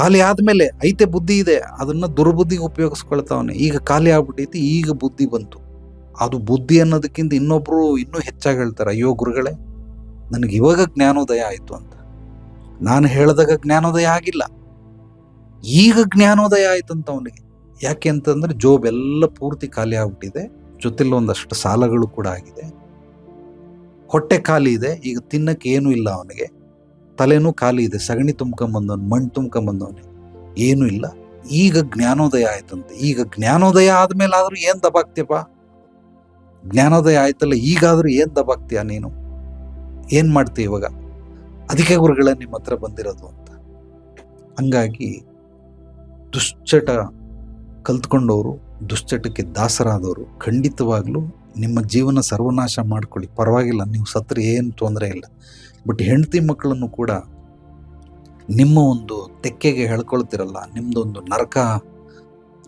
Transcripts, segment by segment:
ಖಾಲಿ ಆದಮೇಲೆ ಐತೆ ಬುದ್ಧಿ ಇದೆ, ಅದನ್ನ ದುರ್ಬುದ್ಧಿಗೆ ಉಪಯೋಗಿಸ್ಕೊಳ್ತಾವನೆ. ಈಗ ಖಾಲಿ ಆಗ್ಬಿಟ್ಟೈತಿ ಈಗ ಬುದ್ಧಿ ಬಂತು. ಅದು ಬುದ್ಧಿ ಅನ್ನೋದಕ್ಕಿಂತ ಇನ್ನೊಬ್ಬರು ಇನ್ನೂ ಹೆಚ್ಚಾಗಿ ಹೇಳ್ತಾರೆ ಅಯ್ಯೋ ಗುರುಗಳೇ, ನನಗೆ ಇವಾಗ ಜ್ಞಾನೋದಯ ಆಯಿತು ಅಂತ. ನಾನು ಹೇಳಿದಾಗ ಜ್ಞಾನೋದಯ ಆಗಿಲ್ಲ. ಈಗ ಜ್ಞಾನೋದಯ ಆಯ್ತಂತ ಅವನಿಗೆ. ಯಾಕೆ ಅಂತಂದ್ರೆ ಜೋಬ್ ಎಲ್ಲ ಪೂರ್ತಿ ಖಾಲಿ ಆಗ್ಬಿಟ್ಟಿದೆ, ಜೊತೆಲಿ ಒಂದಷ್ಟು ಸಾಲಗಳು ಕೂಡ ಆಗಿದೆ. ಹೊಟ್ಟೆ ಖಾಲಿ ಇದೆ, ಈಗ ತಿನ್ನಕ್ಕೆ ಏನೂ ಇಲ್ಲ ಅವನಿಗೆ. ತಲೆನೂ ಖಾಲಿ ಇದೆ, ಸಗಣಿ ತುಂಬ್ಕೊಂಬಂದವನು ಮಣ್ಣು ತುಂಬ್ಕೊಂಬಂದವನು ಏನೂ ಇಲ್ಲ. ಈಗ ಜ್ಞಾನೋದಯ ಆಯ್ತಂತೆ. ಈಗ ಜ್ಞಾನೋದಯ ಆದಮೇಲೆ ಆದ್ರೂ ಏನು ದಬಾಕ್ತಿಯಪ್ಪ? ಜ್ಞಾನೋದಯ ಆಯ್ತಲ್ಲ, ಈಗಾದ್ರೂ ಏನು ದಬಾಕ್ತೀಯ ನೀನು? ಏನು ಮಾಡ್ತೀಯ ಇವಾಗ? ಅದಕ್ಕೆ ಗುರುಗಳೇ ನಿಮ್ಮ ಹತ್ರ ಬಂದಿರೋದು ಅಂತ. ಹಂಗಾಗಿ ದುಶ್ಚಟ ಕಲ್ತ್ಕೊಂಡವರು, ದುಶ್ಚಟಕ್ಕೆ ದಾಸರಾದವರು ಖಂಡಿತವಾಗ್ಲೂ ನಿಮ್ಮ ಜೀವನ ಸರ್ವನಾಶ ಮಾಡ್ಕೊಳ್ಳಿ. ಪರವಾಗಿಲ್ಲ, ನೀವು ಸತ್ರೆ ಏನು ತೊಂದರೆ ಇಲ್ಲ. ಬಟ್ ಹೆಂಡತಿ ಮಕ್ಕಳನ್ನು ಕೂಡ ನಿಮ್ಮ ಒಂದು ತೆಕ್ಕೆಗೆ ಹೇಳ್ಕೊಳ್ತಿರಲ್ಲ ನಿಮ್ಮದೊಂದು ನರಕ,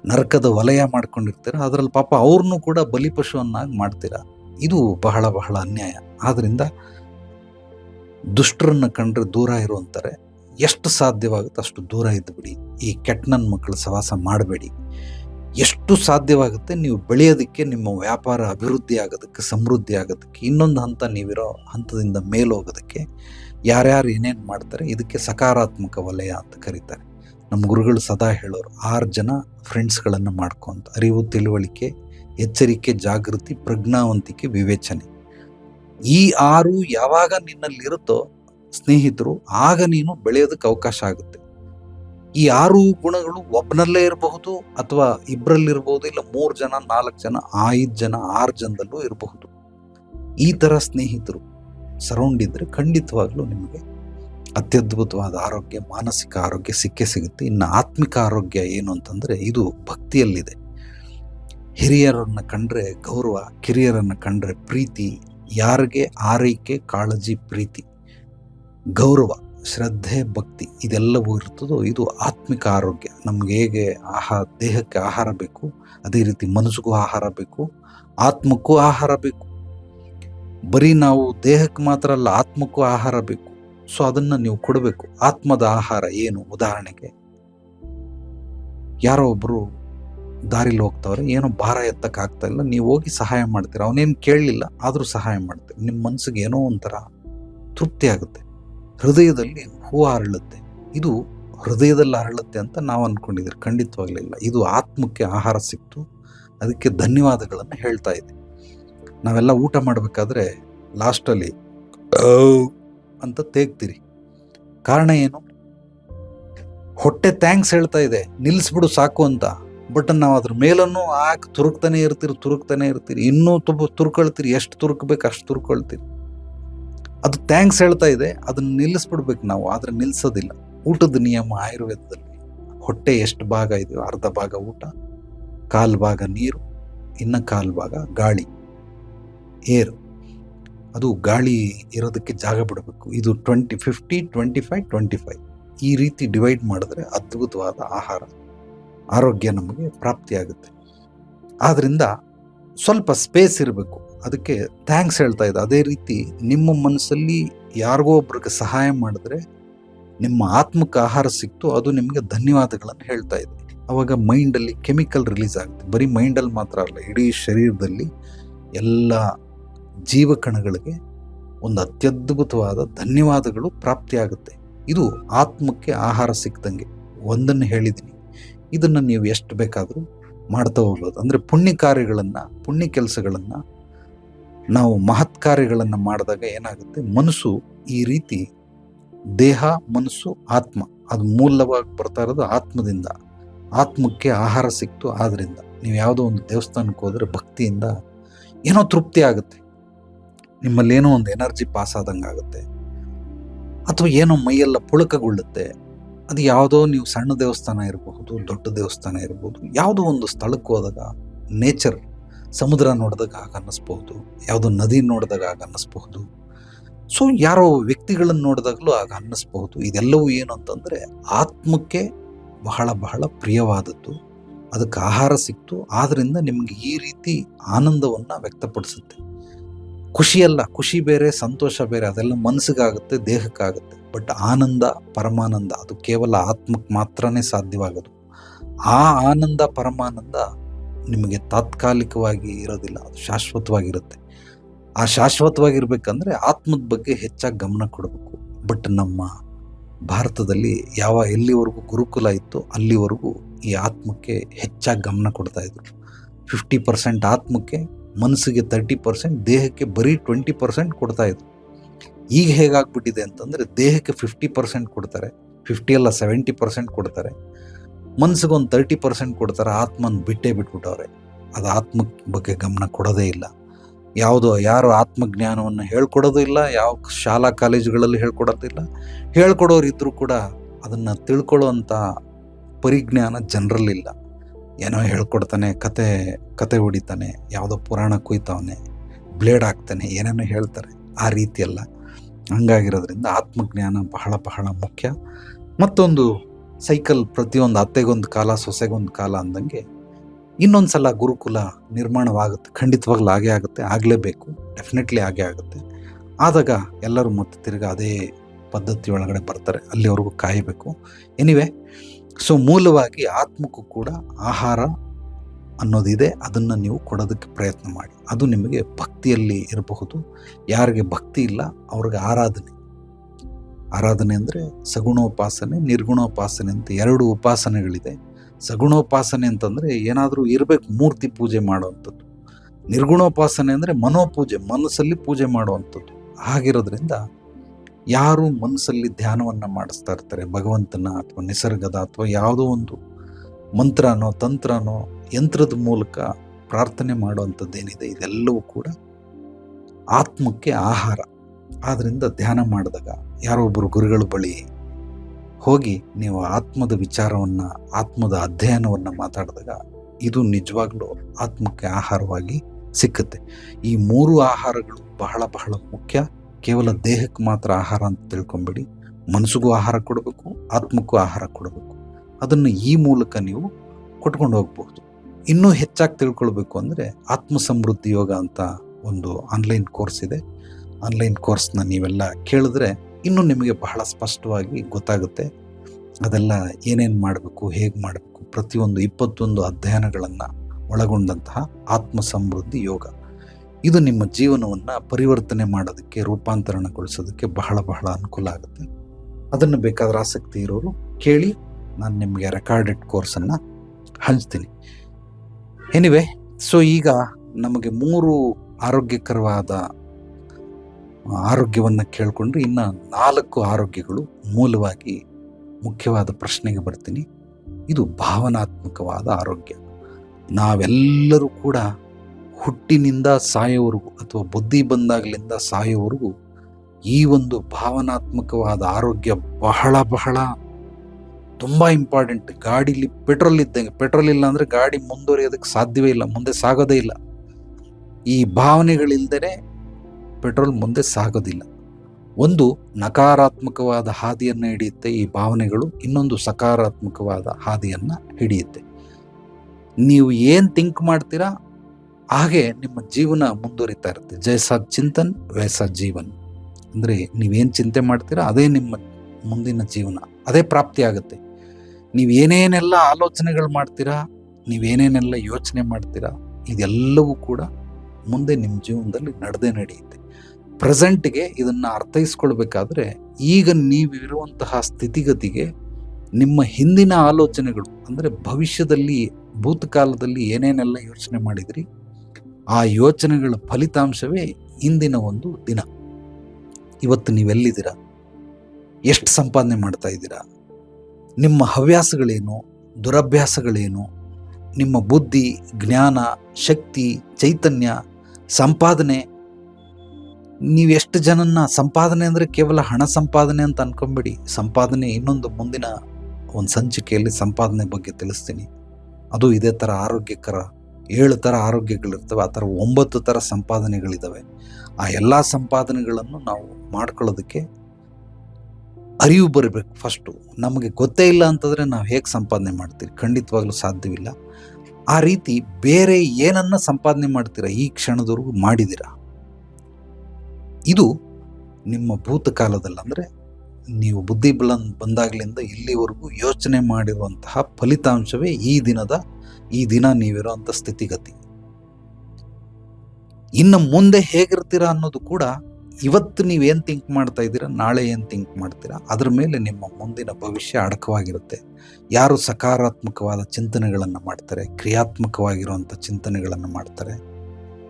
ನರಕದ ವಲಯ ಮಾಡ್ಕೊಂಡಿರ್ತೀರ, ಅದರಲ್ಲಿ ಪಾಪ ಅವ್ರನ್ನೂ ಕೂಡ ಬಲಿಪಶುವನ್ನಾಗಿ ಮಾಡ್ತೀರ. ಇದು ಬಹಳ ಬಹಳ ಅನ್ಯಾಯ. ಆದ್ದರಿಂದ ದುಷ್ಟರನ್ನು ಕಂಡ್ರೆ ದೂರ ಇರು ಅಂತಾರೆ. ಎಷ್ಟು ಸಾಧ್ಯವಾಗುತ್ತೆ ಅಷ್ಟು ದೂರ ಇದ್ದುಬಿಡಿ ಈ ಕೆಟ್ಟ ನನ್ನ ಮಕ್ಕಳು ಸವಾಸ ಮಾಡಬೇಡಿ. ಎಷ್ಟು ಸಾಧ್ಯವಾಗುತ್ತೆ? ನೀವು ಬೆಳೆಯೋದಕ್ಕೆ, ನಿಮ್ಮ ವ್ಯಾಪಾರ ಅಭಿವೃದ್ಧಿ ಆಗೋದಕ್ಕೆ, ಸಮೃದ್ಧಿ ಆಗೋದಕ್ಕೆ, ಇನ್ನೊಂದು ಹಂತ ನೀವಿರೋ ಹಂತದಿಂದ ಮೇಲೋಗೋದಕ್ಕೆ ಯಾರ್ಯಾರು ಏನೇನು ಮಾಡ್ತಾರೆ, ಇದಕ್ಕೆ ಸಕಾರಾತ್ಮಕ ವಲಯ ಅಂತ ಕರೀತಾರೆ. ನಮ್ಮ ಗುರುಗಳು ಸದಾ ಹೇಳೋರು, ಆರು ಜನ ಫ್ರೆಂಡ್ಸ್ಗಳನ್ನು ಮಾಡ್ಕೊಂತ, ಅರಿವು, ತಿಳುವಳಿಕೆ, ಎಚ್ಚರಿಕೆ, ಜಾಗೃತಿ, ಪ್ರಜ್ಞಾವಂತಿಕೆ, ವಿವೇಚನೆ. ಈ ಆರು ಯಾವಾಗ ನಿನ್ನಲ್ಲಿರುತ್ತೋ, ಸ್ನೇಹಿತರು, ಆಗ ನೀನು ಬೆಳೆಯೋದಕ್ಕೆ ಅವಕಾಶ ಆಗುತ್ತೆ. ಈ ಆರು ಗುಣಗಳು ಒಬ್ಬನಲ್ಲೇ ಇರಬಹುದು ಅಥವಾ ಇಬ್ಬರಲ್ಲಿರಬಹುದು ಇಲ್ಲ ಮೂರು ಜನ, ನಾಲ್ಕು ಜನ, ಐದು ಜನ, ಆರು ಜನದಲ್ಲೂ ಇರಬಹುದು. ಈ ಥರ ಸ್ನೇಹಿತರು ಸರೌಂಡ್ ಇದ್ದರೆ ಖಂಡಿತವಾಗ್ಲೂ ನಿಮಗೆ ಅತ್ಯದ್ಭುತವಾದ ಆರೋಗ್ಯ, ಮಾನಸಿಕ ಆರೋಗ್ಯ ಸಿಕ್ಕೇ ಸಿಗುತ್ತೆ. ಇನ್ನು ಆತ್ಮಿಕ ಆರೋಗ್ಯ ಏನು ಅಂತಂದ್ರೆ ಇದು ಭಕ್ತಿಯಲ್ಲಿದೆ. ಹಿರಿಯರನ್ನು ಕಂಡ್ರೆ ಗೌರವ, ಕಿರಿಯರನ್ನು ಕಂಡ್ರೆ ಪ್ರೀತಿ, ಯಾರಿಗೆ ಆರೈಕೆ, ಕಾಳಜಿ, ಪ್ರೀತಿ, ಗೌರವ. ಶ್ರದ್ಧೆ, ಭಕ್ತಿ ಇದೆಲ್ಲವೂ ಇರ್ತದೋ, ಇದು ಆತ್ಮಿಕ ಆರೋಗ್ಯ. ನಮ್ಗೆ ಹೇಗೆ ಆಹಾರ ದೇಹಕ್ಕೆ ಆಹಾರ ಬೇಕು, ಅದೇ ರೀತಿ ಮನಸ್ಸಿಗೂ ಆಹಾರ ಬೇಕು, ಆತ್ಮಕ್ಕೂ ಆಹಾರ ಬೇಕು. ಬರೀ ನಾವು ದೇಹಕ್ಕೆ ಮಾತ್ರ ಅಲ್ಲ, ಆತ್ಮಕ್ಕೂ ಆಹಾರ ಬೇಕು. ಸೊ, ಅದನ್ನು ನೀವು ಕೊಡಬೇಕು. ಆತ್ಮದ ಆಹಾರ ಏನು? ಉದಾಹರಣೆಗೆ, ಯಾರೋ ಒಬ್ಬರು ದಾರಿಲಿ ಹೋಗ್ತಾವ್ರೆ, ಏನೋ ಭಾರ ಎತ್ತಕ್ಕೆ ಆಗ್ತಾ ಇಲ್ಲ, ನೀವು ಹೋಗಿ ಸಹಾಯ ಮಾಡ್ತೀರ? ಅವನೇನು ಕೇಳಲಿಲ್ಲ, ಆದರೂ ಸಹಾಯ ಮಾಡ್ತೀರಿ? ನಿಮ್ಮ ಮನಸ್ಸಿಗೆ ಏನೋ ಒಂಥರ ತೃಪ್ತಿ ಆಗುತ್ತೆ. ಹೃದಯದಲ್ಲಿ ಹೂ ಅರಳುತ್ತೆ. ಇದು ಹೃದಯದಲ್ಲಿ ಅರಳುತ್ತೆ ಅಂತ ನಾವು ಅಂದ್ಕೊಂಡಿದ್ದೀರಿ ಖಂಡಿತವಾಗಲಿಲ್ಲ ಇದು ಆತ್ಮಕ್ಕೆ ಆಹಾರ ಸಿಕ್ತು. ಅದಕ್ಕೆ ಧನ್ಯವಾದಗಳನ್ನು ಹೇಳ್ತಾ ಇದೆ ನಾವೆಲ್ಲ ಊಟ ಮಾಡಬೇಕಾದ್ರೆ ಲಾಸ್ಟಲ್ಲಿ ಅಂತ ತೇಗ್ತೀರಿ. ಕಾರಣ ಏನು? ಹೊಟ್ಟೆ ಥ್ಯಾಂಕ್ಸ್ ಹೇಳ್ತಾ ಇದೆ. ನಿಲ್ಲಿಸ್ಬಿಡು ಸಾಕು ಅಂತ. ಬಟ್ ನಾವು ಅದ್ರ ಮೇಲನ್ನು ಹಾಕಿ ತುರುಕ್ತಾನೆ ಇರ್ತೀರಿ ತುರುಕ್ತಾನೆ ಇರ್ತೀರಿ. ಇನ್ನೂ ತುಂಬ ತುರ್ಕೊಳ್ತೀರಿ. ಎಷ್ಟು ತುರುಕ್ಬೇಕು ಅಷ್ಟು ತುರ್ಕೊಳ್ತೀರಿ. ಅದು ಥ್ಯಾಂಕ್ಸ್ ಹೇಳ್ತಾ ಇದೆ, ಅದನ್ನ ನಿಲ್ಲಿಸ್ಬಿಡ್ಬೇಕು ನಾವು, ಆದ್ರೆ ನಿಲ್ಸೋದಿಲ್ಲ. ಊಟದ ನಿಯಮ ಆಯುರ್ವೇದದಲ್ಲಿ, ಹೊಟ್ಟೆ ಎಷ್ಟು ಭಾಗ ಇದೆಯೋ ಅರ್ಧ ಭಾಗ ಊಟ, ಕಾಲು ಭಾಗ ನೀರು, ಇನ್ನ ಕಾಲು ಭಾಗ ಗಾಳಿ, ಏರ್. ಅದು ಗಾಳಿ ಇರೋದಕ್ಕೆ ಜಾಗ ಬಿಡಬೇಕು. ಇದು twenty fifty twenty five twenty five ಈ ರೀತಿ ಡಿವೈಡ್ ಮಾಡಿದ್ರೆ ಅದ್ಭುತವಾದ ಆಹಾರ, ಆರೋಗ್ಯ ನಮಗೆ ಪ್ರಾಪ್ತಿಯಾಗುತ್ತೆ. ಆದ್ದರಿಂದ ಸ್ವಲ್ಪ ಸ್ಪೇಸ್ ಇರಬೇಕು. ಅದಕ್ಕೆ ಥ್ಯಾಂಕ್ಸ್ ಹೇಳ್ತಾ ಇದೆ ಅದೇ ರೀತಿ ನಿಮ್ಮ ಮನಸ್ಸಲ್ಲಿ ಯಾರಿಗೋ ಒಬ್ರಿಗೆ ಸಹಾಯ ಮಾಡಿದ್ರೆ ನಿಮ್ಮ ಆತ್ಮಕ್ಕೆ ಆಹಾರ ಸಿಕ್ತು, ಅದು ನಿಮಗೆ ಧನ್ಯವಾದಗಳನ್ನು ಹೇಳ್ತಾ ಇದೆ ಅವಾಗ ಮೈಂಡಲ್ಲಿ ಕೆಮಿಕಲ್ ರಿಲೀಸ್ ಆಗುತ್ತೆ. ಬರೀ ಮೈಂಡಲ್ಲಿ ಮಾತ್ರ ಅಲ್ಲ, ಇಡೀ ಶರೀರದಲ್ಲಿ ಎಲ್ಲ ಜೀವಕಣಗಳಿಗೆ ಒಂದು ಅತ್ಯದ್ಭುತವಾದ ಧನ್ಯವಾದಗಳು ಪ್ರಾಪ್ತಿಯಾಗುತ್ತೆ. ಇದು ಆತ್ಮಕ್ಕೆ ಆಹಾರ ಸಿಕ್ದಂಗೆ ಒಂದನ್ನು ಹೇಳಿದ್ದೀನಿ. ಇದನ್ನು ನೀವು ಎಷ್ಟು ಬೇಕಾದರೂ ಮಾಡ್ತಾ ಹೋಗ್ಬೋದು. ಅಂದರೆ ಪುಣ್ಯ ಕಾರ್ಯಗಳನ್ನು ಪುಣ್ಯ ಕೆಲಸಗಳನ್ನು ನಾವು ಮಹತ್ ಕಾರ್ಯಗಳನ್ನು ಮಾಡಿದಾಗ ಏನಾಗುತ್ತೆ? ಮನಸ್ಸು ಈ ರೀತಿ ದೇಹ, ಮನಸ್ಸು, ಆತ್ಮ ಅದು ಮೂಲವಾಗಿ ಬರ್ತಾ ಇರೋದು ಆತ್ಮದಿಂದ. ಆತ್ಮಕ್ಕೆ ಆಹಾರ ಸಿಕ್ತು ಆದ್ದರಿಂದ ನೀವು ಯಾವುದೋ ಒಂದು ದೇವಸ್ಥಾನಕ್ಕೆ ಹೋದ್ರೆ ಭಕ್ತಿಯಿಂದ ಏನೋ ತೃಪ್ತಿ ಆಗುತ್ತೆ. ನಿಮ್ಮಲ್ಲಿ ಏನೋ ಒಂದು ಎನರ್ಜಿ ಪಾಸ್ ಆದಂಗೆ ಆಗುತ್ತೆ. ಅಥವಾ ಏನೋ ಮೈಯೆಲ್ಲ ಪುಳಕಗೊಳ್ಳುತ್ತೆ. ಅದು ಯಾವುದೋ ನೀವು ಸಣ್ಣ ದೇವಸ್ಥಾನ ಇರಬಹುದು, ದೊಡ್ಡ ದೇವಸ್ಥಾನ ಇರಬಹುದು, ಯಾವುದೋ ಒಂದು ಸ್ಥಳಕ್ಕೆ ಹೋದಾಗ ನೇಚರ್ ಸಮುದ್ರ ನೋಡಿದಾಗ ಆಗ ಅನ್ನಿಸ್ಬಹುದು ಯಾವುದೋ ನದಿ ನೋಡಿದಾಗ ಆಗ ಅನ್ನಿಸ್ಬಹುದು ಸೊ ಯಾರೋ ವ್ಯಕ್ತಿಗಳನ್ನು ನೋಡಿದಾಗಲೂ ಆಗ ಅನ್ನಿಸ್ಬಹುದು ಇದೆಲ್ಲವೂ ಏನು ಅಂತಂದರೆ, ಆತ್ಮಕ್ಕೆ ಬಹಳ ಬಹಳ ಪ್ರಿಯವಾದದ್ದು. ಅದಕ್ಕೆ ಆಹಾರ ಸಿಕ್ತು. ಆದ್ದರಿಂದ ನಿಮಗೆ ಈ ರೀತಿ ಆನಂದವನ್ನು ವ್ಯಕ್ತಪಡಿಸುತ್ತೆ. ಖುಷಿಯಲ್ಲ, ಖುಷಿ ಬೇರೆ, ಸಂತೋಷ ಬೇರೆ, ಅದೆಲ್ಲ ಮನಸ್ಸಿಗಾಗುತ್ತೆ, ದೇಹಕ್ಕಾಗುತ್ತೆ. ಬಟ್ ಆನಂದ, ಪರಮಾನಂದ, ಅದು ಕೇವಲ ಆತ್ಮಕ್ಕೆ ಮಾತ್ರನೇ ಸಾಧ್ಯವಾಗೋದು. ಆ ಆನಂದ, ಪರಮಾನಂದ ನಿಮಗೆ ತಾತ್ಕಾಲಿಕವಾಗಿ ಇರೋದಿಲ್ಲ, ಅದು ಶಾಶ್ವತವಾಗಿರುತ್ತೆ. ಆ ಶಾಶ್ವತವಾಗಿರಬೇಕಂದ್ರೆ ಆತ್ಮದ ಬಗ್ಗೆ ಹೆಚ್ಚಾಗಿ ಗಮನ ಕೊಡಬೇಕು. ಬಟ್ ನಮ್ಮ ಭಾರತದಲ್ಲಿ ಯಾವ ಎಲ್ಲಿವರೆಗೂ ಗುರುಕುಲ ಇತ್ತು ಅಲ್ಲಿವರೆಗೂ ಈ ಆತ್ಮಕ್ಕೆ ಹೆಚ್ಚಾಗಿ ಗಮನ ಕೊಡ್ತಾ ಇದ್ರು. ಫಿಫ್ಟಿ ಪರ್ಸೆಂಟ್ ಆತ್ಮಕ್ಕೆ, ಮನಸ್ಸಿಗೆ ತರ್ಟಿ ಪರ್ಸೆಂಟ್, ದೇಹಕ್ಕೆ ಬರೀ ಟ್ವೆಂಟಿ ಪರ್ಸೆಂಟ್ ಕೊಡ್ತಾ ಇದ್ರು. ಈಗ ಹೇಗಾಗ್ಬಿಟ್ಟಿದೆ ಅಂತಂದರೆ ದೇಹಕ್ಕೆ ಫಿಫ್ಟಿ ಪರ್ಸೆಂಟ್ ಕೊಡ್ತಾರೆ, ಫಿಫ್ಟಿ ಅಲ್ಲ, ಸೆವೆಂಟಿ ಪರ್ಸೆಂಟ್ ಕೊಡ್ತಾರೆ. ಮನ್ಸಿಗೆ ಒಂದು ತರ್ಟಿ ಪರ್ಸೆಂಟ್ ಕೊಡ್ತಾರೆ, ಆತ್ಮನ ಬಿಟ್ಟೇ ಬಿಟ್ಬಿಟ್ಟವ್ರೆ. ಅದು ಆತ್ಮ ಬಗ್ಗೆ ಗಮನ ಕೊಡೋದೇ ಇಲ್ಲ. ಯಾವುದು, ಯಾರು ಆತ್ಮಜ್ಞಾನವನ್ನು ಹೇಳ್ಕೊಡೋದು ಇಲ್ಲ, ಯಾವ ಶಾಲಾ ಕಾಲೇಜುಗಳಲ್ಲಿ ಹೇಳ್ಕೊಡೋದಿಲ್ಲ ಹೇಳ್ಕೊಡೋರು ಇದ್ರೂ ಕೂಡ ಅದನ್ನು ತಿಳ್ಕೊಳ್ಳೋವಂಥ ಪರಿಜ್ಞಾನ ಜನರಲ್ಲಿಲ್ಲ ಏನೋ ಹೇಳ್ಕೊಡ್ತಾನೆ, ಕತೆ ಕತೆ ಹೊಡಿತಾನೆ, ಯಾವುದೋ ಪುರಾಣ ಕುಯ್ತಾವನೆ, ಬ್ಲೇಡ್ ಹಾಕ್ತಾನೆ, ಏನೇನೋ ಹೇಳ್ತಾರೆ, ಆ ರೀತಿಯಲ್ಲ. ಹಂಗಾಗಿರೋದ್ರಿಂದ ಆತ್ಮಜ್ಞಾನ ಬಹಳ ಬಹಳ ಮುಖ್ಯ. ಮತ್ತೊಂದು ಸೈಕಲ್ ಪ್ರತಿಯೊಂದು ಅತ್ತೆಗೊಂದು ಕಾಲ, ಸೊಸೆಗೊಂದು ಕಾಲ ಅಂದಂಗೆ ಇನ್ನೊಂದು ಸಲ ಗುರುಕುಲ ನಿರ್ಮಾಣವಾಗುತ್ತೆ, ಖಂಡಿತವಾಗ್ಲೂ ಹಾಗೆ ಆಗುತ್ತೆ, ಆಗಲೇಬೇಕು ಡೆಫಿನೆಟ್ಲಿ ಆಗೇ ಆಗುತ್ತೆ. ಆದಾಗ ಎಲ್ಲರೂ ಮತ್ತೆ ತಿರ್ಗಿ ಅದೇ ಪದ್ಧತಿ ಒಳಗಡೆ ಬರ್ತಾರೆ, ಅಲ್ಲಿವರೆಗೂ ಕಾಯಬೇಕು. ಎನಿವೆ ಸೊ ಮೂಲವಾಗಿ ಆತ್ಮಕ್ಕೂ ಕೂಡ ಆಹಾರ ಅನ್ನೋದಿದೆ, ಅದನ್ನು ನೀವು ಕೊಡೋದಕ್ಕೆ ಪ್ರಯತ್ನ ಮಾಡಿ. ಅದು ನಿಮಗೆ ಭಕ್ತಿಯಲ್ಲಿ ಇರಬಹುದು. ಯಾರಿಗೆ ಭಕ್ತಿ ಇಲ್ಲ, ಅವ್ರಿಗೆ ಆರಾಧನೆ. ಆರಾಧನೆ ಅಂದರೆ ಸಗುಣೋಪಾಸನೆ, ನಿರ್ಗುಣೋಪಾಸನೆ ಅಂತ ಎರಡು ಉಪಾಸನೆಗಳಿದೆ. ಸಗುಣೋಪಾಸನೆ ಅಂತಂದರೆ ಏನಾದರೂ ಇರಬೇಕು, ಮೂರ್ತಿ ಪೂಜೆ ಮಾಡುವಂಥದ್ದು. ನಿರ್ಗುಣೋಪಾಸನೆ ಅಂದರೆ ಮನೋಪೂಜೆ, ಮನಸ್ಸಲ್ಲಿ ಪೂಜೆ ಮಾಡುವಂಥದ್ದು. ಹಾಗಿರೋದ್ರಿಂದ ಯಾರು ಮನಸ್ಸಲ್ಲಿ ಧ್ಯಾನವನ್ನು ಮಾಡಿಸ್ತಾ ಇರ್ತಾರೆ, ಭಗವಂತನ ಅಥವಾ ನಿಸರ್ಗದ ಅಥವಾ ಯಾವುದೋ ಒಂದು ಮಂತ್ರನೋ, ತಂತ್ರನೋ, ಯಂತ್ರದ ಮೂಲಕ ಪ್ರಾರ್ಥನೆ ಮಾಡುವಂಥದ್ದೇನಿದೆ, ಇದೆಲ್ಲವೂ ಕೂಡ ಆತ್ಮಕ್ಕೆ ಆಹಾರ. ಆದ್ದರಿಂದ ಧ್ಯಾನ ಮಾಡಿದಾಗ ಯಾರೋ ಒಬ್ಬರು ಗುರುಗಳ ಬಳಿ ಹೋಗಿ ನೀವು ಆತ್ಮದ ವಿಚಾರವನ್ನು, ಆತ್ಮದ ಅಧ್ಯಯನವನ್ನು ಮಾತಾಡಿದಾಗ ಇದು ನಿಜವಾಗ್ಲೂ ಆತ್ಮಕ್ಕೆ ಆಹಾರವಾಗಿ ಸಿಕ್ಕುತ್ತೆ. ಈ ಮೂರು ಆಹಾರಗಳು ಬಹಳ ಬಹಳ ಮುಖ್ಯ. ಕೇವಲ ದೇಹಕ್ಕೆ ಮಾತ್ರ ಆಹಾರ ಅಂತ ತಿಳ್ಕೊಂಬಿಡಿ. ಮನಸ್ಸಿಗೂ ಆಹಾರ ಕೊಡಬೇಕು, ಆತ್ಮಕ್ಕೂ ಆಹಾರ ಕೊಡಬೇಕು. ಅದನ್ನು ಈ ಮೂಲಕ ನೀವು ಕೊಟ್ಕೊಂಡು ಹೋಗ್ಬೋದು ಇನ್ನೂ ಹೆಚ್ಚಾಗಿ ತಿಳ್ಕೊಳ್ಬೇಕು ಅಂದರೆ ಆತ್ಮ ಸಮೃದ್ಧಿ ಯೋಗ ಅಂತ ಒಂದು ಆನ್ಲೈನ್ ಕೋರ್ಸ್ ಇದೆ. ಆನ್ಲೈನ್ ಕೋರ್ಸ್ನ ನೀವೆಲ್ಲ ಕೇಳಿದ್ರೆ ಇನ್ನೂ ನಿಮಗೆ ಬಹಳ ಸ್ಪಷ್ಟವಾಗಿ ಗೊತ್ತಾಗುತ್ತೆ. ಅದೆಲ್ಲ ಏನೇನು ಮಾಡಬೇಕು, ಹೇಗೆ ಮಾಡಬೇಕು, ಪ್ರತಿಯೊಂದು ಇಪ್ಪತ್ತೊಂದು ಅಧ್ಯಯನಗಳನ್ನು ಒಳಗೊಂಡಂತಹ ಆತ್ಮ ಸಮೃದ್ಧಿ ಯೋಗ. ಇದು ನಿಮ್ಮ ಜೀವನವನ್ನು ಪರಿವರ್ತನೆ ಮಾಡೋದಕ್ಕೆ, ರೂಪಾಂತರಣಗೊಳಿಸೋದಕ್ಕೆ ಬಹಳ ಬಹಳ ಅನುಕೂಲ ಆಗುತ್ತೆ. ಅದನ್ನು ಬೇಕಾದ್ರೆ ಆಸಕ್ತಿ ಇರೋರು ಕೇಳಿ, ನಾನು ನಿಮಗೆ ರೆಕಾರ್ಡೆಡ್ ಕೋರ್ಸನ್ನು ಹಂಚ್ತೀನಿ. ಎನಿವೆ ಸೊ ಈಗ ನಮಗೆ ಮೂರು ಆರೋಗ್ಯಕರವಾದ ಆರೋಗ್ಯವನ್ನು ಕೇಳಿಕೊಂಡ್ರೆ ಇನ್ನು ನಾಲ್ಕು ಆರೋಗ್ಯಗಳು ಮೂಲವಾಗಿ ಮುಖ್ಯವಾದ ಪ್ರಶ್ನೆಗೆ ಬರ್ತೀನಿ. ಇದು ಭಾವನಾತ್ಮಕವಾದ ಆರೋಗ್ಯ. ನಾವೆಲ್ಲರೂ ಕೂಡ ಹುಟ್ಟಿನಿಂದ ಸಾಯೋವರೆಗೂ ಅಥವಾ ಬುದ್ಧಿ ಬಂದಾಗಲಿಂದ ಸಾಯೋವರೆಗೂ ಈ ಒಂದು ಭಾವನಾತ್ಮಕವಾದ ಆರೋಗ್ಯ ಬಹಳ ಬಹಳ ತುಂಬ ಇಂಪಾರ್ಟೆಂಟ್. ಗಾಡಿಲಿ ಪೆಟ್ರೋಲ್ ಇದ್ದಂಗೆ, ಪೆಟ್ರೋಲ್ ಇಲ್ಲ ಅಂದರೆ ಗಾಡಿ ಮುಂದುವರಿಯೋದಕ್ಕೆ ಸಾಧ್ಯವೇ ಇಲ್ಲ, ಮುಂದೆ ಸಾಗೋದೇ ಇಲ್ಲ. ಈ ಭಾವನೆಗಳಿಲ್ದೇ ಪೆಟ್ರೋಲ್ ಮುಂದೆ ಸಾಗೋದಿಲ್ಲ. ಒಂದು ನಕಾರಾತ್ಮಕವಾದ ಹಾದಿಯನ್ನು ಹಿಡಿಯುತ್ತೆ, ಈ ಭಾವನೆಗಳು, ಇನ್ನೊಂದು ಸಕಾರಾತ್ಮಕವಾದ ಹಾದಿಯನ್ನು ಹಿಡಿಯುತ್ತೆ. ನೀವು ಏನು ಥಿಂಕ್ ಮಾಡ್ತೀರಾ, ಹಾಗೆ ನಿಮ್ಮ ಜೀವನ ಮುಂದುವರಿತಾ ಇರುತ್ತೆ. ಜೈಸ ಚಿಂತನ್ ವೈಸ ಜೀವನ್. ಅಂದರೆ ನೀವೇನು ಚಿಂತೆ ಮಾಡ್ತೀರಾ, ಅದೇ ನಿಮ್ಮ ಮುಂದಿನ ಜೀವನ. ಅದೇ ಪ್ರಾಪ್ತಿ ಆಗುತ್ತೆ. ನೀವು ಏನೇನೆಲ್ಲ ಆಲೋಚನೆಗಳು ಮಾಡ್ತೀರಾ ನೀವೇನೇನೆಲ್ಲ ಯೋಚನೆ ಮಾಡ್ತೀರಾ, ಇದೆಲ್ಲವೂ ಕೂಡ ಮುಂದೆ ನಿಮ್ಮ ಜೀವನದಲ್ಲಿ ನಡೆದೇ ನಡೆಯುತ್ತೆ. ಪ್ರೆಸೆಂಟ್ಗೆ ಇದನ್ನು ಅರ್ಥೈಸ್ಕೊಳ್ಬೇಕಾದ್ರೆ ಈಗ ನೀವಿರುವಂತಹ ಸ್ಥಿತಿಗತಿಗೆ ನಿಮ್ಮ ಹಿಂದಿನ ಆಲೋಚನೆಗಳು, ಅಂದರೆ ಭವಿಷ್ಯದಲ್ಲಿ, ಭೂತಕಾಲದಲ್ಲಿ ಏನೇನೆಲ್ಲ ಯೋಚನೆ ಮಾಡಿದ್ರಿ, ಆ ಯೋಚನೆಗಳ ಫಲಿತಾಂಶವೇ ಇಂದಿನ ಒಂದು ದಿನ. ಇವತ್ತು ನೀವೆಲ್ಲಿದ್ದೀರಾ? ಎಷ್ಟು ಸಂಪಾದನೆ ಮಾಡ್ತಾ ಇದ್ದೀರಾ? ನಿಮ್ಮ ಹವ್ಯಾಸಗಳೇನು? ದುರಭ್ಯಾಸಗಳೇನು? ನಿಮ್ಮ ಬುದ್ಧಿ, ಜ್ಞಾನ, ಶಕ್ತಿ, ಚೈತನ್ಯ, ಸಂಪಾದನೆ ನೀವೆಷ್ಟು ಜನನ್ನ ಸಂಪಾದನೆ ಅಂದರೆ ಕೇವಲ ಹಣ ಸಂಪಾದನೆ ಅಂತ ಅನ್ಕೊಂಬಿಡಿ. ಸಂಪಾದನೆ ಇನ್ನೊಂದು ಮುಂದಿನ ಒಂದು ಸಂಚಿಕೆಯಲ್ಲಿ ಸಂಪಾದನೆ ಬಗ್ಗೆ ತಿಳಿಸ್ತೀನಿ. ಅದು ಇದೇ ಥರ ಆರೋಗ್ಯಕರ ಏಳು ಥರ ಆರೋಗ್ಯಗಳಿರ್ತವೆ, ಆ ಥರ ಒಂಬತ್ತು ಥರ ಸಂಪಾದನೆಗಳಿದ್ದಾವೆ ಆ ಎಲ್ಲ ಸಂಪಾದನೆಗಳನ್ನು ನಾವು ಮಾಡ್ಕೊಳ್ಳೋದಕ್ಕೆ ಅರಿವು ಬರಬೇಕು ಫಸ್ಟು ನಮಗೆ ಗೊತ್ತೇ ಇಲ್ಲ ಅಂತಂದರೆ ನಾವು ಹೇಗೆ ಸಂಪಾದನೆ ಮಾಡ್ತೀರಿ? ಖಂಡಿತವಾಗ್ಲೂ ಸಾಧ್ಯವಿಲ್ಲ. ಆ ರೀತಿ ಬೇರೆ ಏನನ್ನ ಸಂಪಾದನೆ ಮಾಡ್ತೀರಾ? ಈ ಕ್ಷಣದವರೆಗೂ ಮಾಡಿದ್ದೀರಾ? ಇದು ನಿಮ್ಮ ಭೂತಕಾಲದಲ್ಲಿ ಅಂದರೆ ನೀವು ಬುದ್ಧಿ ಬಲ ಬಂದಾಗಲಿಂದ ಇಲ್ಲಿವರೆಗೂ ಯೋಚನೆ ಮಾಡಿರುವಂತಹ ಫಲಿತಾಂಶವೇ ಈ ದಿನದ, ಈ ದಿನ ನೀವಿರುವಂಥ ಸ್ಥಿತಿಗತಿ. ಇನ್ನು ಮುಂದೆ ಹೇಗಿರ್ತೀರಾ ಅನ್ನೋದು ಕೂಡ ಇವತ್ತು ನೀವೇನು ಥಿಂಕ್ ಮಾಡ್ತಾ ಇದ್ದೀರಾ, ನಾಳೆ ಏನು ಥಿಂಕ್ ಮಾಡ್ತೀರಾ, ಅದ್ರ ಮೇಲೆ ನಿಮ್ಮ ಮುಂದಿನ ಭವಿಷ್ಯ ಅಡಕವಾಗಿರುತ್ತೆ. ಯಾರು ಸಕಾರಾತ್ಮಕವಾದ ಚಿಂತನೆಗಳನ್ನು ಮಾಡ್ತಾರೆ ಕ್ರಿಯಾತ್ಮಕವಾಗಿರುವಂಥ ಚಿಂತನೆಗಳನ್ನು ಮಾಡ್ತಾರೆ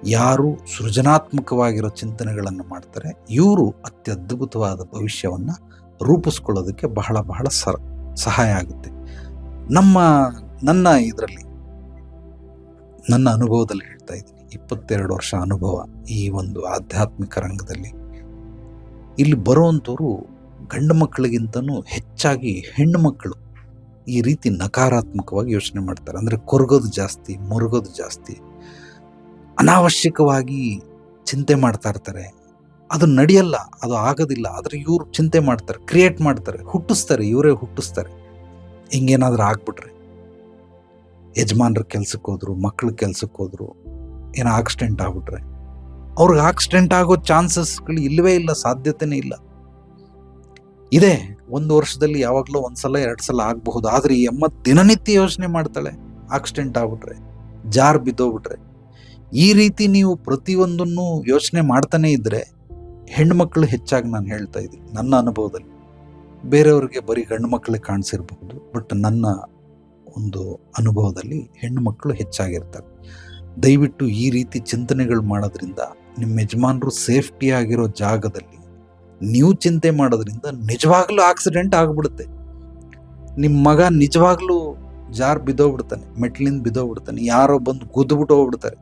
ಯಾರು ಸೃಜನಾತ್ಮಕವಾಗಿರೋ ಚಿಂತನೆಗಳನ್ನು ಮಾಡ್ತಾರೆ, ಇವರು ಅತ್ಯದ್ಭುತವಾದ ಭವಿಷ್ಯವನ್ನು ರೂಪಿಸ್ಕೊಳ್ಳೋದಕ್ಕೆ ಬಹಳ ಬಹಳ ಸರ್, ಸಹಾಯ ಆಗುತ್ತೆ. ನಮ್ಮ, ನನ್ನ ಇದರಲ್ಲಿ, ನನ್ನ ಅನುಭವದಲ್ಲಿ ಹೇಳ್ತಾ ಇದ್ದೀನಿ. ಇಪ್ಪತ್ತೆರಡು ವರ್ಷ ಅನುಭವ ಈ ಒಂದು ಆಧ್ಯಾತ್ಮಿಕ ರಂಗದಲ್ಲಿ. ಇಲ್ಲಿ ಬರುವಂಥವ್ರು ಗಂಡು ಮಕ್ಕಳಿಗಿಂತನೂ ಹೆಚ್ಚಾಗಿ ಹೆಣ್ಣು ಮಕ್ಕಳು ಈ ರೀತಿ ನಕಾರಾತ್ಮಕವಾಗಿ ಯೋಚನೆ ಮಾಡ್ತಾರೆ. ಅಂದರೆ ಕೊರಗೋದು ಜಾಸ್ತಿ, ಮುರುಗೋದು ಜಾಸ್ತಿ. ಅನಾವಶ್ಯಕವಾಗಿ ಚಿಂತೆ ಮಾಡ್ತಾ ಇರ್ತಾರೆ. ಅದು ನಡೆಯಲ್ಲ, ಅದು ಆಗೋದಿಲ್ಲ. ಆದರೆ ಇವರು ಚಿಂತೆ ಮಾಡ್ತಾರೆ ಕ್ರಿಯೇಟ್ ಮಾಡ್ತಾರೆ, ಹುಟ್ಟಿಸ್ತಾರೆ, ಇವರೇ ಹುಟ್ಟಿಸ್ತಾರೆ. ಹಿಂಗೇನಾದರೂ ಆಗ್ಬಿಟ್ರೆ. ಯಜಮಾನ್ರ ಕೆಲ್ಸಕ್ಕೆ ಹೋದ್ರು, ಮಕ್ಳ ಕೆಲ್ಸಕ್ಕೆ ಹೋದ್ರು, ಏನೋ ಆಕ್ಸಿಡೆಂಟ್ ಆಗ್ಬಿಟ್ರೆ. ಅವ್ರಿಗೆ ಆಕ್ಸಿಡೆಂಟ್ ಆಗೋ ಚಾನ್ಸಸ್ಗಳು ಇಲ್ಲವೇ ಇಲ್ಲ, ಸಾಧ್ಯತೆನೇ ಇಲ್ಲ. ಇದೆ, ಒಂದು ವರ್ಷದಲ್ಲಿ ಯಾವಾಗಲೂ ಒಂದು ಸಲ ಎರಡು ಸಲ ಆಗಬಹುದು. ಆದರೆ ಈ ಅಮ್ಮ ದಿನನಿತ್ಯ ಯೋಚನೆ ಮಾಡ್ತಾಳೆ ಆಕ್ಸಿಡೆಂಟ್ ಆಗ್ಬಿಟ್ರೆ, ಜಾರ್ ಬಿದ್ದೋಗ್ಬಿಟ್ರೆ. ಈ ರೀತಿ ನೀವು ಪ್ರತಿಯೊಂದನ್ನು ಯೋಚನೆ ಮಾಡ್ತಾನೆ ಇದ್ರೆ ಹೆಣ್ಮಕ್ಳು ಹೆಚ್ಚಾಗಿ ನಾನು ಹೇಳ್ತಾ ಇದ್ದೀನಿ, ನನ್ನ ಅನುಭವದಲ್ಲಿ. ಬೇರೆಯವ್ರಿಗೆ ಬರೀ ಗಂಡು ಮಕ್ಕಳೇ ಕಾಣಿಸಿರ್ಬಹುದು ಬಟ್ ನನ್ನ ಒಂದು ಅನುಭವದಲ್ಲಿ ಹೆಣ್ಣು ಮಕ್ಕಳು ಹೆಚ್ಚಾಗಿರ್ತಾರೆ. ದಯವಿಟ್ಟು ಈ ರೀತಿ ಚಿಂತನೆಗಳು ಮಾಡೋದ್ರಿಂದ ನಿಮ್ಮ ಯಜಮಾನರು ಸೇಫ್ಟಿ ಆಗಿರೋ ಜಾಗದಲ್ಲಿ ನೀವು ಚಿಂತೆ ಮಾಡೋದ್ರಿಂದ ನಿಜವಾಗ್ಲೂ ಆಕ್ಸಿಡೆಂಟ್ ಆಗ್ಬಿಡುತ್ತೆ. ನಿಮ್ಮ ಮಗ ನಿಜವಾಗ್ಲೂ ಜಾರ್ ಬಿದ್ದೋಗ್ಬಿಡ್ತಾನೆ, ಮೆಟ್ಲಿಂದ ಬಿದ್ದೋಗ್ಬಿಡ್ತಾನೆ, ಯಾರೋ ಬಂದು ಗುದ್ದುಬಿಟ್ಟು ಹೋಗ್ಬಿಡ್ತಾರೆ.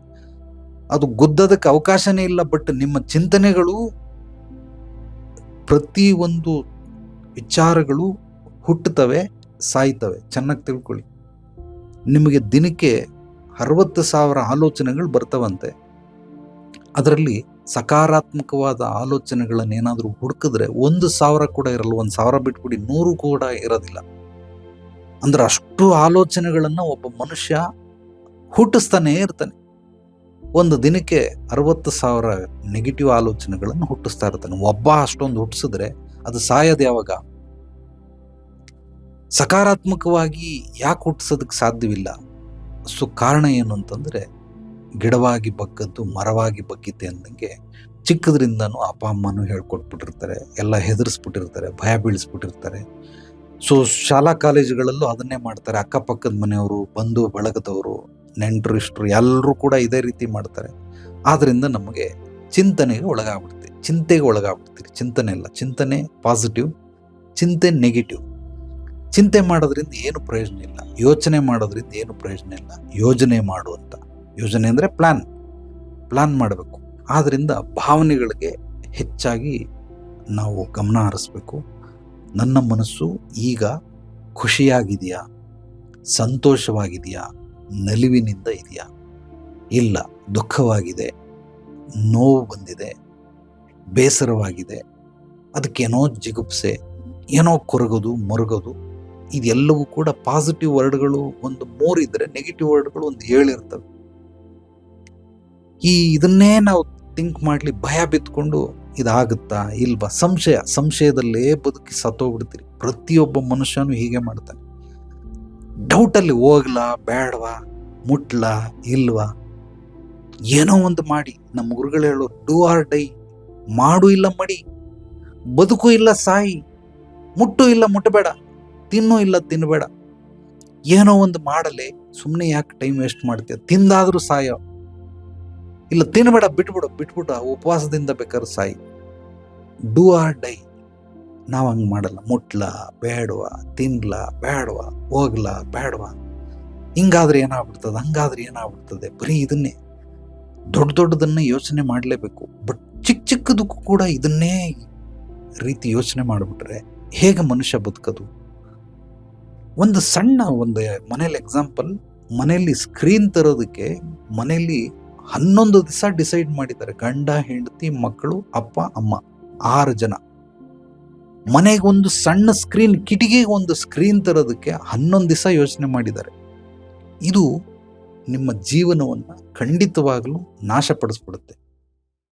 ಅದು ಗುದ್ದೋದಕ್ಕೆ ಅವಕಾಶನೇ ಇಲ್ಲ ಬಟ್ ನಿಮ್ಮ ಚಿಂತನೆಗಳು, ಪ್ರತಿ ಒಂದು ವಿಚಾರಗಳು ಹುಟ್ಟುತ್ತವೆ, ಸಾಯ್ತವೆ. ಚೆನ್ನಾಗಿ ತಿಳ್ಕೊಳ್ಳಿ. ನಿಮಗೆ ದಿನಕ್ಕೆ ಅರವತ್ತು ಸಾವಿರ ಆಲೋಚನೆಗಳು ಬರ್ತವಂತೆ. ಅದರಲ್ಲಿ ಸಕಾರಾತ್ಮಕವಾದ ಆಲೋಚನೆಗಳನ್ನು ಏನಾದರೂ ಹುಡುಕಿದ್ರೆ ಒಂದು ಸಾವಿರ ಕೂಡ ಇರಲ್ಲ, ಒಂದು ಸಾವಿರ ಬಿಟ್ಬಿಡಿ ನೂರು ಕೂಡ ಇರೋದಿಲ್ಲ. ಅಂದ್ರೆ ಅಷ್ಟು ಆಲೋಚನೆಗಳನ್ನು ಒಬ್ಬ ಮನುಷ್ಯ ಹುಟ್ಟಿಸ್ತಾನೇ ಇರ್ತಾನೆ. ಒಂದು ದಿನಕ್ಕೆ ಅರವತ್ತು ಸಾವಿರ ನೆಗೆಟಿವ್ ಆಲೋಚನೆಗಳನ್ನು ಹುಟ್ಟಿಸ್ತಾ ಇರ್ತಾನೆ ಒಬ್ಬ ಅಷ್ಟೊಂದು ಹುಟ್ಟಿಸಿದ್ರೆ ಅದು ಸಾಯೋದು ಯಾವಾಗ? ಸಕಾರಾತ್ಮಕವಾಗಿ ಯಾಕೆ ಹುಟ್ಟಿಸೋದಕ್ಕೆ ಸಾಧ್ಯವಿಲ್ಲ? ಸೊ ಕಾರಣ ಏನು ಅಂತಂದರೆ, ಗಿಡವಾಗಿ ಬಗ್ಗದ್ದು, ಮರವಾಗಿ ಬಗ್ಗಿತೆ ಅಂದಂಗೆ ಚಿಕ್ಕದ್ರಿಂದನೂ ಅಪ್ಪ, ಅಮ್ಮನೂ ಹೇಳ್ಕೊಟ್ಬಿಟ್ಟಿರ್ತಾರೆ, ಎಲ್ಲ ಹೆದರ್ಸ್ಬಿಟ್ಟಿರ್ತಾರೆ, ಭಯ ಬೀಳಿಸ್ಬಿಟ್ಟಿರ್ತಾರೆ. ಸೊ ಶಾಲಾ ಕಾಲೇಜುಗಳಲ್ಲೂ ಅದನ್ನೇ ಮಾಡ್ತಾರೆ. ಅಕ್ಕಪಕ್ಕದ ಮನೆಯವರು, ಬಂಧು, ಬಳಗದವರು ನೆಂಟರು ಇಷ್ಟರು ಎಲ್ಲರೂ ಕೂಡ ಇದೇ ರೀತಿ ಮಾಡ್ತಾರೆ. ಆದ್ದರಿಂದ ನಮಗೆ ಚಿಂತನೆಗೆ ಒಳಗಾಗ್ಬಿಡ್ತೀವಿ ಚಿಂತೆಗೆ ಒಳಗಾಗ್ಬಿಡ್ತೀರಿ. ಚಿಂತನೆ ಇಲ್ಲ ಚಿಂತನೆ ಪಾಸಿಟಿವ್ ಚಿಂತೆ ನೆಗೆಟಿವ್ ಚಿಂತೆ ಮಾಡೋದ್ರಿಂದ ಏನು ಪ್ರಯೋಜನ ಇಲ್ಲ. ಯೋಚನೆ ಮಾಡೋದ್ರಿಂದ ಏನು ಪ್ರಯೋಜನ ಇಲ್ಲ. ಯೋಜನೆ ಮಾಡು ಅಂತ. ಯೋಜನೆ ಅಂದರೆ ಪ್ಲ್ಯಾನ್ ಪ್ಲ್ಯಾನ್ ಮಾಡಬೇಕು. ಆದ್ದರಿಂದ ಭಾವನೆಗಳಿಗೆ ಹೆಚ್ಚಾಗಿ ನಾವು ಗಮನ ಹರಿಸ್ಬೇಕು. ನನ್ನ ಮನಸ್ಸು ಈಗ ಖುಷಿಯಾಗಿದೆಯಾ? ಸಂತೋಷವಾಗಿದೆಯಾ? ನಲಿವಿನಿಂದ ಇದೆಯಾ? ಇಲ್ಲ, ದುಃಖವಾಗಿದೆ, ನೋವು ಬಂದಿದೆ, ಬೇಸರವಾಗಿದೆ, ಅದಕ್ಕೇನೋ ಜಿಗುಪ್ಸೆ, ಏನೋ ಕೊರಗೋದು, ಮರುಗೋದು, ಇದೆಲ್ಲವೂ ಕೂಡ ಪಾಸಿಟಿವ್ ವರ್ಡ್ಗಳು ಒಂದು ಮೂರಿದ್ರೆ ನೆಗೆಟಿವ್ ವರ್ಡ್ಗಳು ಒಂದು ಹೇಳಿರ್ತವೆ. ಈ ಇದನ್ನೇ ನಾವು ಥಿಂಕ್ ಮಾಡಲಿ ಭಯ ಬಿತ್ಕೊಂಡು ಇದಾಗುತ್ತಾ ಇಲ್ವಾ? ಸಂಶಯ, ಸಂಶಯದಲ್ಲೇ ಬದುಕಿ ಸತ್ತೋಗ್ಬಿಡ್ತೀರಿ. ಪ್ರತಿಯೊಬ್ಬ ಮನುಷ್ಯನೂ ಹೀಗೆ ಮಾಡ್ತಾನೆ. ಡೌಟಲ್ಲಿ ಹೋಗ್ಲಾ, ಬೇಡವಾ, ಮುಟ್ಲಾ, ಇಲ್ವಾ? ಏನೋ ಒಂದು ಮಾಡಿ. ನಮ್ಮ ಗುರುಗಳು ಹೇಳೋ ಡೂ ಆರ್ ಡೈ ಮಾಡು ಇಲ್ಲ, ಮಡಿ. ಬದುಕು ಇಲ್ಲ, ಸಾಯಿ. ಮುಟ್ಟು ಇಲ್ಲ, ಮುಟ್ಟಬೇಡ. ತಿನ್ನು ಇಲ್ಲ ತಿನ್ನಬೇಡ ಏನೋ ಒಂದು ಮಾಡಲೆ ಸುಮ್ಮನೆ ಯಾಕೆ ಟೈಮ್ ವೇಸ್ಟ್ ಮಾಡ್ತೀಯ? ತಿಂದಾದರೂ ಸಾಯೋ. ಇಲ್ಲ, ತಿನ್ಬೇಡ, ಬಿಟ್ಬಿಡು ಬಿಟ್ಬಿಟ್ಟು ಉಪವಾಸದಿಂದ ಬೇಕಾದ್ರೆ ಸಾಯಿ. ಡೂ ಆರ್ ಡೈ ನಾವು ಹಂಗೆ ಮಾಡಲ್ಲ. ಮುಟ್ಲ, ಬೇಡವ, ತಿನ್ಲ ಬೇಡವ ಹೋಗ್ಲ ಬೇಡವಾ ಹಿಂಗಾದ್ರೆ ಏನಾಗ್ಬಿಡ್ತದೆ? ಹಂಗಾದ್ರೆ ಏನಾಗ್ಬಿಡ್ತದೆ? ಬರೀ ಇದನ್ನೇ. ದೊಡ್ಡ ದೊಡ್ಡದನ್ನ ಯೋಚನೆ ಮಾಡಲೇಬೇಕು. ಬಟ್ ಚಿಕ್ಕ ಚಿಕ್ಕದಕ್ಕೂ ಕೂಡ ಇದನ್ನೇ ರೀತಿ ಯೋಚನೆ ಮಾಡಿಬಿಟ್ರೆ ಹೇಗೆ ಮನುಷ್ಯ ಬದುಕೋದು? ಒಂದು ಸಣ್ಣ ಒಂದು ಮನೇಲಿ ಎಕ್ಸಾಂಪಲ್ ಮನೆಯಲ್ಲಿ ಸ್ಕ್ರೀನ್ ತರೋದಕ್ಕೆ ಮನೆಯಲ್ಲಿ ಹನ್ನೊಂದು ದಿವಸ ಡಿಸೈಡ್ ಮಾಡಿದ್ದಾರೆ. ಗಂಡ, ಹೆಂಡತಿ, ಮಕ್ಕಳು, ಅಪ್ಪ, ಅಮ್ಮ. ಆರು ಜನ. ಮನೆಗೆ ಒಂದು ಸಣ್ಣ ಸ್ಕ್ರೀನ್ ಕಿಟಕಿಗೆ ಒಂದು ಸ್ಕ್ರೀನ್ ತರೋದಕ್ಕೆ ಹನ್ನೊಂದು ದಿವಸ ಯೋಚನೆ ಮಾಡಿದ್ದಾರೆ. ಇದು ನಿಮ್ಮ ಜೀವನವನ್ನು ಖಂಡಿತವಾಗಲೂ ನಾಶಪಡಿಸ್ಬಿಡುತ್ತೆ.